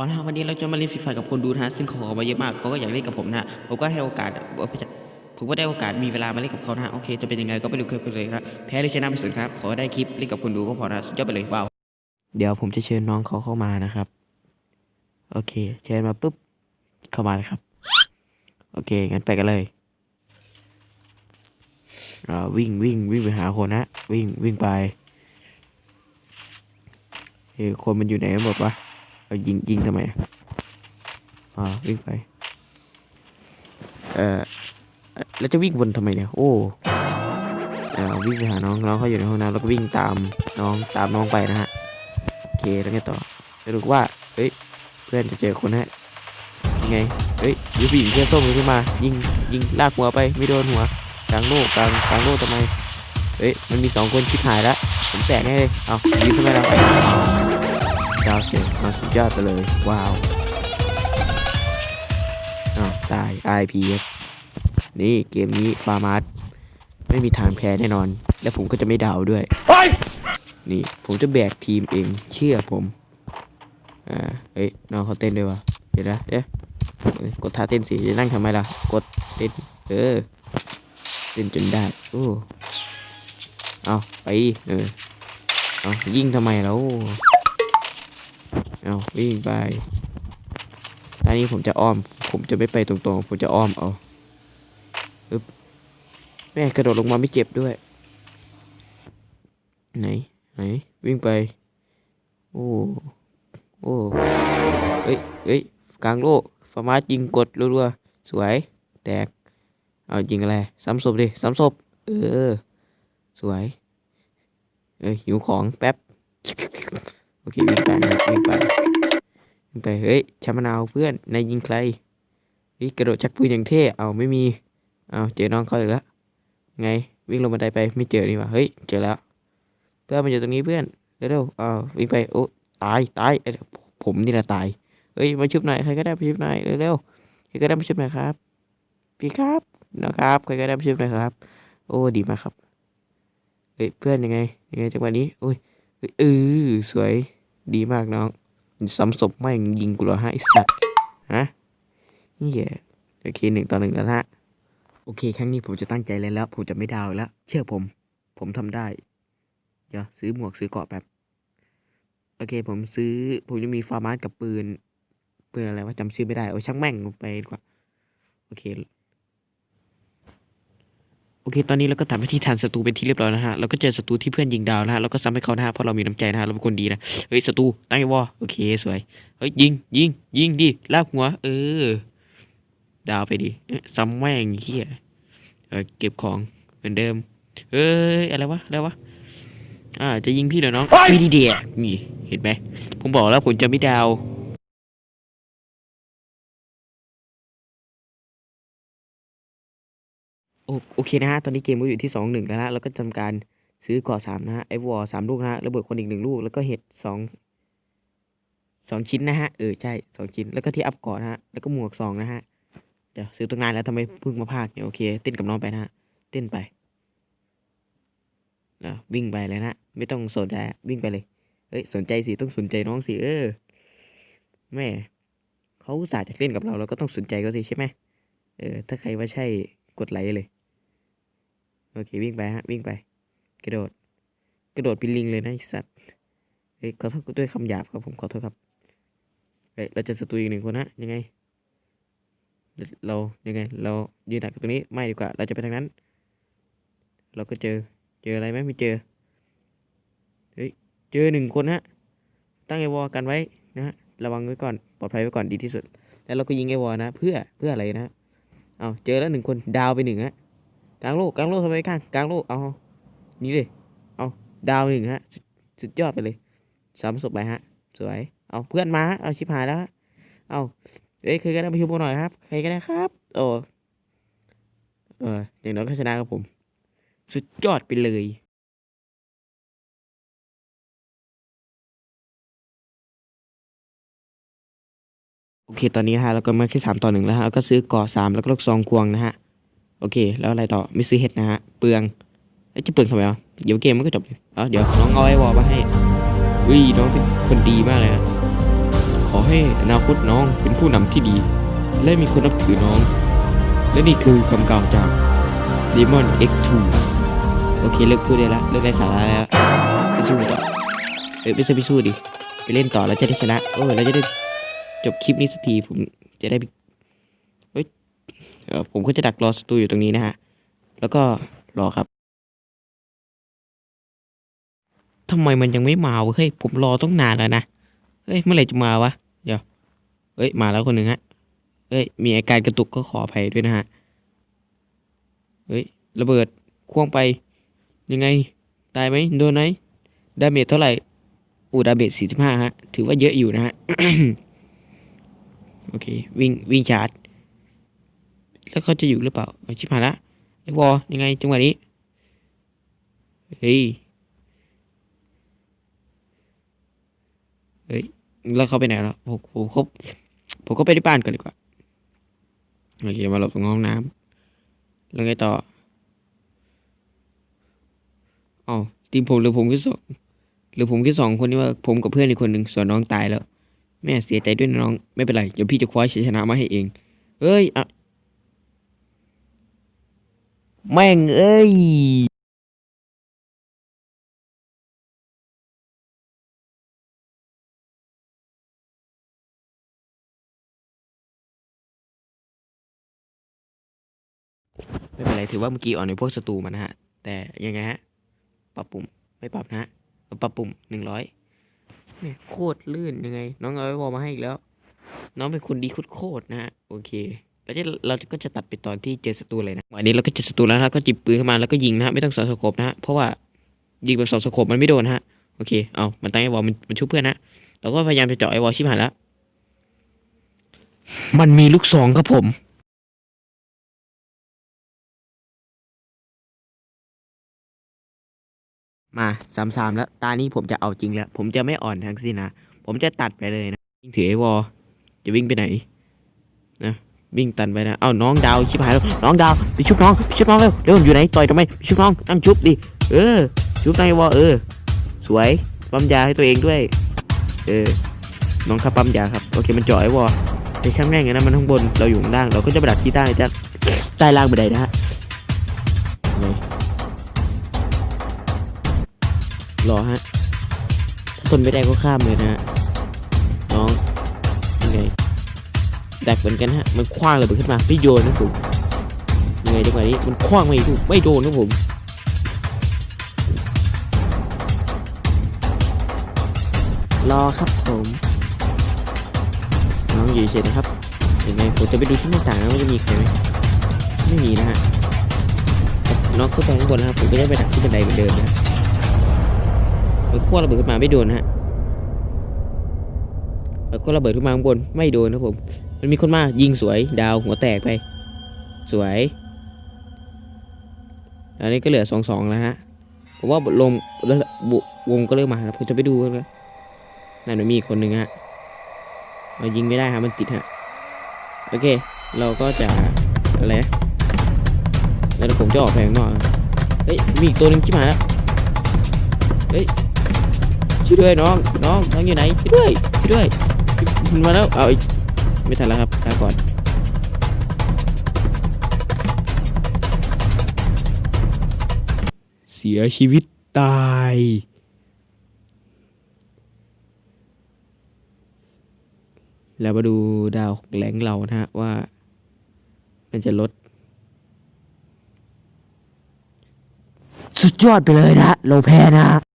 อ๋อนะวันนี้เราจะมาเล่นฟรีไฟกับคนดูนะฮะซึ่งเขาขอมาเยอะมากเขาก็อยากเล่นกับผมนะผมก็ให้โอกาสผมก็ได้โอกาสมีเวลามาเล่นกับเขานะโอเคจะเป็นยังไงก็ไปดูคลิปกันเลยนะแพ้หรือชนะไม่สนครับขอได้คลิปเล่นกับคนดูก็พอนะสุดยอดไปเลยว้าวเดี๋ยวผมจะเชิญน้องเขาเข้ามานะครับ โอเค เชิญมาปุ๊บเข้ามาเลยครับ โอเคงั้นไปกันเลยอ่าวิ่งวิ่งวิ่งไปหาคนนะวิ่งวิ่งไปเฮ้ยคนมันอยู่ไหนกันหมดวะ เอายิงยิงทำไมอ่าวิ่งไปเออแล้วจะวิ่งวนทำไมเนี่ย โอ้เอ่าวิ่งไปหาน้องน้องเขาอยู่ในห้องน้ำแล้วก็วิ่งตามน้องตามน้องไปนะฮะโอเคแล้วไงต่อสรุปว่าเฮ้ยเพื่อนจะเจอคนฮะยังไงเฮ้ยยูผู้หญิงเสื้อส้มขึ้นมา ยิงยิงลากหัวไปไม่โดนหัวกลางโลกกลางกลางโลกทำไมเฮ้ยมันมีสองคนชิบหายแล้วผมแตกแน่เลยเอายิงทำไมเราไป ดาวเสร็จมาสุดยอดไปเลย ว้าวอ้าวตาย IPS นี่เกมนี้ฟาร์มาร์ไม่มีทางแพ้แน่นอน และผมก็จะไม่ดาวด้วย นี่ผมจะแบกทีมเองเชื่อผมอ่าเอ้ยน้องเขาเต้นด้วยวะเดี๋ยวนะเดี๋ยวเอ้ยกดท่าเต้นสิจะนั่งทำไมล่ะ กดเต้นเออเต้นจนได้โอ้เอาไปเออเอายิงทำไมแล้ว เอาวิ่งไปตอนนี้ผมจะอ้อม ผมจะไม่ไปตรงๆ ผมจะอ้อมเอาอึบแม่กระโดดลงมาไม่เจ็บด้วย ไหน ไหน วิ่งไป โอ้ โอ้เอ้ยเอ้ยกลางโลกฟาร์มายิงกดรัวๆ สวย แตก เอายิงอะไร ซ้ำศพดิ ซ้ำศพ เออ สวย เอ้ยหิวของแป๊บ เควิ่งไปนะวิ่งไปวิ่งไปเฮ้ยชามะนาวเพื่อนนายยิงใครเฮ้ยกระโดดชักปืนอย่างเท่เอาไม่มีเอาเจอน้องเขาอีกแล้วไงวิ่งลงบันไดไปไม่เจอนี่ว่าเฮ้ยเจอแล้ว เพื่อนมันอยู่ตรงนี้เพื่อนเร็วๆเอาวิ่งไปโอ้ตายตายเอ้ยผมนี่แหละตายเอ้ยมาชุบหน่อยใครก็ได้มาชุบหน่อยเร็วๆใครก็ได้มาชุบหน่อยครับพี่ครับนะครับใครก็ได้มาชุบหน่อยครับ โอ้ดีมากครับเฮ้ยเพื่อนยังไงยังไงจังหวะนี้โอ้ยเออสวย ดีมากน้องซ้ำศพไม่งยิงกูเหรอฮะไอสัตว์ฮะนี่แย่โอเคหนึ่งต่อหนึ่งแล้วฮะโอเค ครั้งนี้ผมจะตั้งใจเล่นแล้ว ผมจะไม่ดาวแล้ว เชื่อผม ผมทำได้ เดี๋ยวซื้อหมวกซื้อเกาะแป๊บโอเค ผมซื้อ ผมจะมีฟาร์มาสกับปืนปืนอะไรว่าจำชื่อไม่ได้โอ้ช่างแม่งไปดีกว่า โอเค โอเค ตอนนี้เราก็ทำหน้าที่ทันศัตรูเป็นที่เรียบร้อยนะฮะ เราก็เจอศัตรูที่เพื่อนยิงดาวนะฮะ เราก็ซ้ำให้เขานะฮะ เพราะเรามีน้ำใจนะฮะ เราเป็นคนดีนะ เฮ้ยศัตรูตั้งไอ้วอโอเค สวย เฮ้ยยิงยิงยิงดิ ลากหัว เออ ดาวไปดิเอ๊ะซ้ำแม่งเฮียเออเก็บของเหมือนเดิม เอ้ย อะไรวะ อะไรวะ อ่า จะยิงพี่เหรอน้องไม่ไดีเดียนี่ เห็นไหม ผมบอกแล้วผมจะไม่ดาว โอโอเคนะฮะ ตอนนี้เกมก็อยู่ที่สองหนึ่งแล้วนะแล้วก็ทำการซื้อกาะสามนะฮะไอวอสามลูกนะฮะระเบิดคนอีกหนึ่งลูก แล้วก็เห็ดสองสองชิ้นนะฮะ เออ ใช่สองชิ้น แล้วก็ที่อัพกาะนะฮะ แล้วก็หมวกสองนะฮะ เดี๋ยวซื้อตั้งนานแล้วทำไมเพิ่งมาพากเนี่ยโอเคเต้นกับน้องไปนะฮะ เต้นไปนะวิ่งไปเลยนะไม่ต้องสนใจวิ่งไปเลยเฮ้ยสนใจสิต้องสนใจน้องสิเออแม่เขาอุตส่าห์จะเล่นกับเราเราก็ต้องสนใจเขาสิใช่ไหมเออถ้าใครว่าใช่กดไลค์เลย โอเควิ่งไปฮะวิ่งไป กระโดด กระโดดเป็นลิงเลยนะไอสัตว์เฮ้ยขอโทษด้วยคำหยาบครับผมขอโทษครับเฮ้ยเราจะศัตรูอีกหนึ่งคนนะยังไง เรายังไง เรายืนดักตรงนี้ไม่ดีกว่า เราจะไปทางนั้น เราก็เจอเจออะไรไหมไม่เจอเฮ้ยเจอหนึ่งคนฮะตั้งไอวอกันไว้นะฮะระวังไว้ก่อนปลอดภัยไว้ก่อนดีที่สุด แล้วเราก็ยิงไอวอนะ เพื่อเพื่ออะไรนะเอาเจอแล้วหนึ่งคนดาวไปหนึ่งฮะ กลางโลกกลางโลกทำไมกลางกลางโลกเอานี่เลยเอาดาวหนึ่งฮะสุดยอดไปเลยสามศพไปฮะ สวย เอาเพื่อนมาเอาชิบหายแล้วเอาเอ้ยใครก็ได้มาช่วยผมหน่อยครับใครก็ได้ครับ โอ้เอออย่างน้อยก็ชนะครับผม สุดยอดไปเลยโอเค ตอนนี้นะฮะเราก็มาแค่สามต่อหนึ่งแล้วฮะก็ซื้อกาะสามแล้วก็ลูกซองควงนะฮะ โอเค แล้วอะไรต่อไม่ซื้อเห็ดนะฮะ เปลืองจะเปลืองทำไมวะเดี๋ยวเกมมันก็จบเลยเอเดี๋ยวน้องเอาไอ้วอลมาให้อุ้ยน้องเป็นคนดีมากเลยฮะขอให้อนาคตน้องเป็นผู้นำที่ดี และมีคนนับถือน้อง และนี่คือคำกล่าวจาก Demon X2 โอเคเลิกพูดได้ละเลิกไร้สาระแล้วไปสู้ต่อเออไม่ใช่ไปสู้ดิไปเล่นต่อแล้วจะได้ชนะเออเราจะได้จบคลิปนี้สักทีผมจะได้ ผมก็จะดักรอศัตรูอยู่ตรงนี้นะฮะ แล้วก็รอครับทำไมมันยังไม่มาวะเฮ้ยผมรอต้องนานแล้วนะเฮ้ยเมื่อไหร่จะมาวะเดี๋ยวเฮ้ยมาแล้วคนหนึ่งฮะเฮ้ยมีอาการกระตุกก็ขออภัยด้วยนะฮะเฮ้ยระเบิดควงไปยังไงตายไหมโดนไหมดาเมจเท่าไหร่อูดาเมจสี่สิบห้าฮะถือว่าเยอะอยู่นะฮะโอเควิ่งวิ่งชาร์จ แล้วเขาจะอยู่หรือเปล่าเอชิบหายละไอ้วอยังไงจังหวะนี้ เฮ้ย เฮ้ย แล้วเขาไปไหนแล้วผมผมเขาผมก็ไปที่บ้านก่อนดีกว่า โอเค มาหลบตรงห้องน้ำแล้วไงต่ออ๋อทีมผมหรือผมแค่สองหรือผมแค่สองคนนี่ว่าผมกับเพื่อนอีกคนหนึ่งส่วนน้องตายแล้ว แม่เสียใจด้วยน้อง ไม่เป็นไร เดี๋ยวพี่จะคว้าชัยชนะมาให้เอง เอ้ยอะ แม่งเอ้ยไม่เป็นไรถือว่าเมื่อกี้อ่อนในพวกศัตรูมานะฮะ แต่ยังไงฮะ ปรับปุ่มไม่ปรับนะฮะปรับปุ่มหนึ่งร้อยเนี่ยโคตรลื่นยังไง น้องเอาไว้วอมาให้อีกแล้ว น้องเป็นคนดีโคตรนะฮะ โอเค แล้วจะเราก็จะตัดไปตอนที่เจอศัตรูเลยนะวันนี้เราก็เจอศัตรูแล้วนะก็จิบปืนขึ้นมาแล้วก็ยิงนะฮะไม่ต้องสอดสโคบนะฮะเพราะว่ายิงแบบสอดสโคบมันไม่โดนฮะโอเคเอามันตั้งไอ้วอลมันมันชุบเพื่อนนะเราก็พยายามจะเจาะไอ้วอลชิบหายแล้วมันมีลูกสองครับผมมาสามสามแล้ว ตานี้ผมจะเอาจริงแล้ว ผมจะไม่อ่อนทั้งสิ้นนะ ผมจะตัดไปเลยนะวิ่งถือไอ้วอลจะวิ่งไปไหน นะ วิ่งตันไปนะ เอาน้องดาวชิบหายแล้ว น้องดาวไปชุบน้องไปชุบน้องเร็ว เร็วอยู่ไหนต่อยทำไมไปชุบน้องตั้งชุบดิ เออ ชุบนางไอ้วอเออ สวย ปั๊มยาให้ตัวเองด้วย เออ น้องครับปั๊มยาครับ โอเค มันเจ่อไอ้วอลแต่ช่างแม่งนะมันข้างบน เราอยู่ข้างล่าง เราก็จะไปดักที่ใต้จะใต้ล่างบันไดนะฮะรอฮะ ถ้าทนไม่ได้ก็ข้ามเลยนะฮะ น้องยังไง ดักเหมือนกันฮะ มันคว้างระเบิดขึ้นมาไม่โยนนะผมยังไงดีกว่านี้มันคว้างไม่ถูกไม่โดนนะผมรอครับผมน้องอยู่เฉยนะครับยังไงผมจะไปดูที่หน้าต่างนะว่าจะมีใครไหมไม่มีนะฮะน้องขึ้นไปข้างบนนะครับผมก็จะไปดักที่บันไดเหมือนเดิมนะมันคว้างระเบิดขึ้นมาไม่โดนฮะแล้วก็ระเบิดขึ้นมาข้างบนไม่โดนนะผม มันมีคนมายิงสวยดาวหัวแตกไป สวยอันนี้ก็เหลือสองสองแล้วฮะผมว่าลงแล้วบุวงก็เริ่มมาแล้วผมจะไปดูกันนะนั่นมันมีอีกคนหนึ่งฮะเรายิงไม่ได้ฮะมันติดฮะโอเค เราก็จะอะไรแล้วผมจะออกแพงนอกเฮ้ยมีอีกตัวหนึ่งที่มาแล้วเฮ้ยช่วยด้วยน้องน้องน้องอยู่ไหนช่วยด้วยช่วยด้วยมันมาแล้วเอาอี ไม่ทันแล้วครับลาก่อนเสียชีวิตตาย แล้วมาดูดาวของแหลงเรานะฮะว่า มันจะลด สุดยอดไปเลยนะเราแพ้นะ